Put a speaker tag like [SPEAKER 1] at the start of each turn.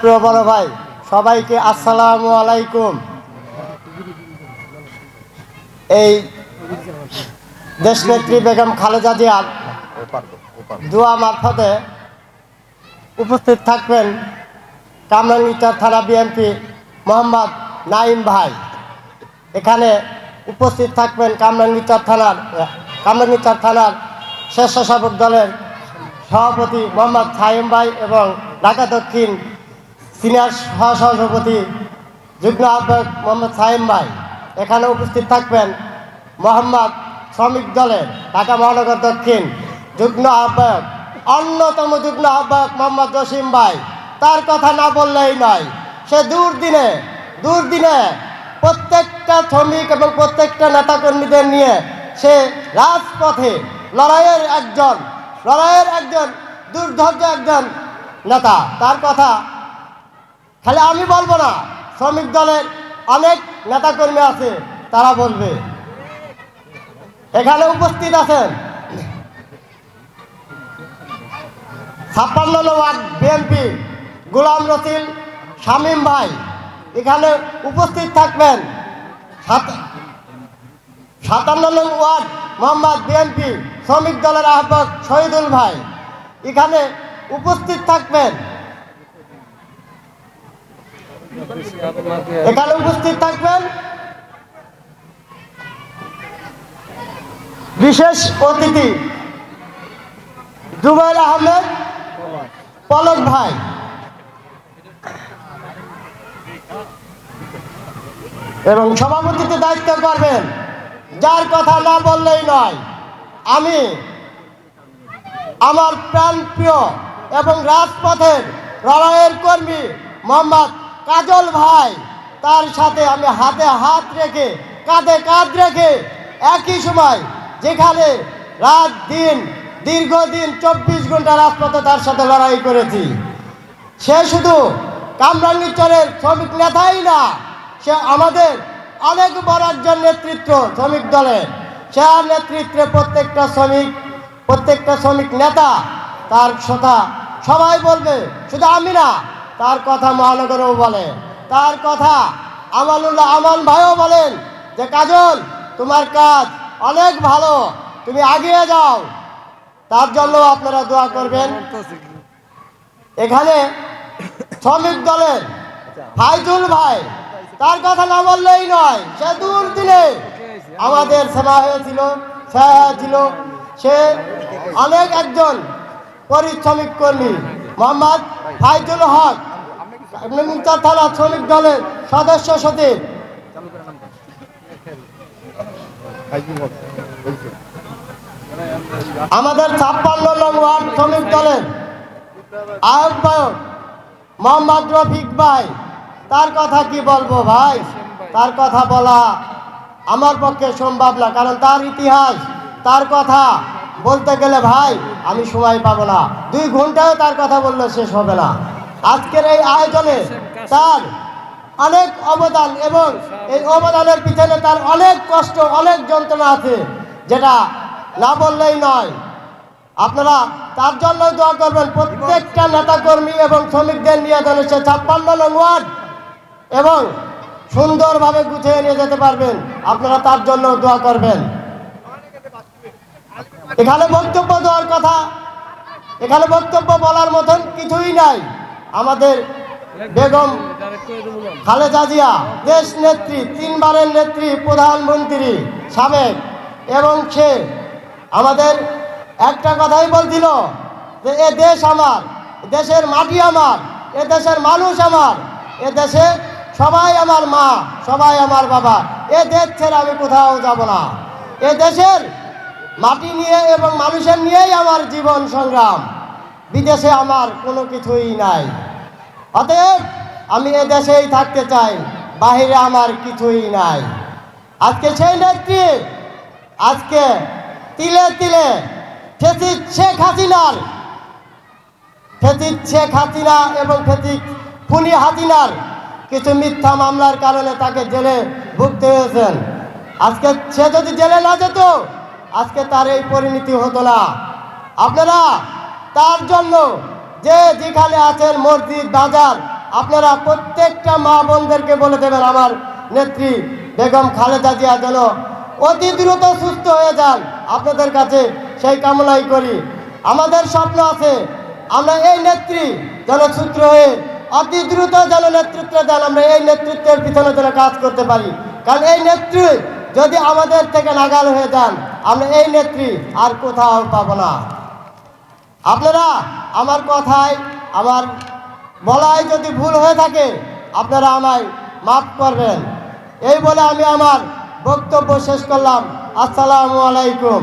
[SPEAKER 1] প্রিয় বড় ভাই, সবাইকে আসসালামু আলাইকুম। এই দেশনেত্রী বেগম খালেদা জিয়ার দোয়া মারফতে উপস্থিত থাকবেন কামরাঙ্গিচার থানা বিএনপি মোহাম্মদ নাইম ভাই। এখানে উপস্থিত থাকবেন কামরাঙ্গিচার থানার কামরাঙ্গিচার থানার স্বেচ্ছাসেবক দলের সভাপতি মোহাম্মদ সাইম ভাই এবং ঢাকা দক্ষিণ সিনিয়র সহসভাপতি যুগ্ম আহ্বায়ক মোহাম্মদ সাইম ভাই। এখানে উপস্থিত থাকবেন মোহাম্মদ শ্রমিক দলের ঢাকা মহানগর দক্ষিণ যুগ্ম আহ্বায়ক, অন্যতম যুগ্ম আহ্বায়ক মোহাম্মদ জসিম ভাই। তার কথা না বললেই নয়, সে দুর্দিনে দুর্দিনে প্রত্যেকটা শ্রমিক এবং প্রত্যেকটা নেতাকর্মীদের নিয়ে সে রাজপথে লড়াইয়ের একজন লড়াইয়ের একজন দুর্ধর্য একজন নেতা। তার কথা খালি আমি বলব না, শ্রমিক দলের অনেক নেতাকর্মী আছে, তারা বলবে। এখানে উপস্থিত আছেন ছাপ্পান্ন ওয়ার্ড বিএনপি গোলাম রসিল শামীম ভাই। এখানে উপস্থিত থাকবেন সাতান্ন নং ওয়ার্ড মোহাম্মদ বিএনপি শ্রমিক দলের আহ্বায়ক শহীদুল ভাই। এখানে উপস্থিত থাকবেন এখানে উপস্থিত থাকবেন। বিশেষ অতিথি জুবাইর আহমেদ, পলক ভাই। এবং সভাপতিতে দায়িত্ব করবেন। যার কথা না বললেই নয়, আমি আমার প্রাণ প্রিয় এবং রাজপথের লড়াইয়ের কর্মী মোহাম্মদ কাজল ভাই, তার সাথে আমি হাতে হাত রেখে, কাঁধে কাঁধ রেখে একই সময় যেখানে রাত দিন, দীর্ঘদিন চব্বিশ ঘণ্টা রাজপথে তার সাথে লড়াই করেছি। সে শুধু কামরাঙ্গীচরের শ্রমিক নেতাই না, সে আমাদের অনেক বড় একজন নেতৃত্ব শ্রমিক দলের। সে নেতৃত্বে প্রত্যেকটা শ্রমিক প্রত্যেকটা শ্রমিক নেতা তার কথা সবাই বলবে, শুধু আমি না তার কথা মহানগরও বলে। তার কথা আমানুল্লাহ আমান ভাইও বলেন যে, কাজল, তোমার কাজ অনেক ভালো, তুমি আগিয়ে যাও। তার জন্য আপনারা দোয়া করবেন। এখানে শ্রমিক দলের ফাইজুল ভাই, তার কথা না বললেই নয়, সে দূর দিনে আমাদের সেবা হয়েছিল হয়েছিল। সে অনেক একজন পরিশ্রমিক কর্মী, মোহাম্মদ ফাইজুল হক। শ্রমিক দলের সদস্য সচিব আমাদের ছাপ্পান্ন নং ওয়ার্ড শ্রমিক দলের আহ্বায়ক মোহাম্মদ রফিক ভাই, তার কথা কি বলব ভাই? তার কথা বলা আমার পক্ষে সম্ভব না, কারণ তার ইতিহাস, তার কথা বলতে গেলে ভাই, আমি সময় পাবো না। দুই ঘন্টায় তার কথা বললে শেষ হবে না। আজকের এই আয়োজনে তার অনেক অবদান এবং এই অবদানের পিছনে তার অনেক কষ্ট, অনেক যন্ত্রণা আছে, যেটা না বললেই নয়। আপনারা তার জন্য দোয়া করবেন, প্রত্যেকটা নেতাকর্মী এবং শ্রমিকদের নিয়ে যেন সে ছাপ্পান্ন নং ওয়ার্ড এবং সুন্দরভাবে গুছিয়ে নিয়ে যেতে পারবেন। আপনারা তার জন্য দোয়া করবেন। এখানে বক্তব্য দেওয়ার কথা, এখানে বক্তব্য বলার মতন কিছুই নাই। আমাদের বেগম খালেদা জিয়া, দেশ নেত্রী, তিনবারের নেত্রী, প্রধানমন্ত্রী, সাবেক, এবং সে আমাদের একটা কথাই বলছিল যে, এ দেশ আমার দেশের মাটি আমার, এ দেশের মানুষ আমার, এ দেশে সবাই আমার মা, সবাই আমার বাবা, এ দেশ ছেড়ে আমি কোথাও যাব না। এ দেশের মাটি নিয়ে এবং মানুষের নিয়েই আমার জীবন সংগ্রাম। বিদেশে আমার কোনো কিছুই নাই। অতএব আমি এ দেশেই থাকতে চাই, বাহিরে আমার কিছুই নাই। আজকে সেই নেত্রী, আজকে তিলে তিলে ফেসিদ শেখ হাসিনার ফেসিদ শেখ হাসিনা এবং ফেসিদ খুনি হাসিনার কিছু মিথ্যা মামলার কারণে তাকে জেলে ভুগতে হয়েছেন। আজকে সে যদি জেলে না যেত, আজকে তার এই পরিণতি হতো না। আপনারা তার জন্য যে যেখানে আছেন মসজিদ, বাজার, আপনারা প্রত্যেকটা মা বোনদেরকে বলে দেবেন, আমার নেত্রী বেগম খালেদা জিয়া যেন অতি দ্রুত সুস্থ হয়ে যান। আপনাদের কাছে সেই কামনাই করি। আমাদের স্বপ্ন আছে, আমরা এই নেত্রী যেন সূত্র হয়ে অতি দ্রুত যেন নেতৃত্ব দেন, আমরা এই নেতৃত্বের পিছনে যেন কাজ করতে পারি। কারণ এই নেত্রী যদি আমাদের থেকে নাগাল হয়ে যান, আমরা এই নেত্রী আর কোথাও পাবো না। আপনারা আমার কথায়, আমার বলায় যদি ভুল হয়ে থাকে, আপনারা আমায় মাফ করবেন। এই বলে আমি আমার বক্তব্য শেষ করলাম। আসসালামু আলাইকুম।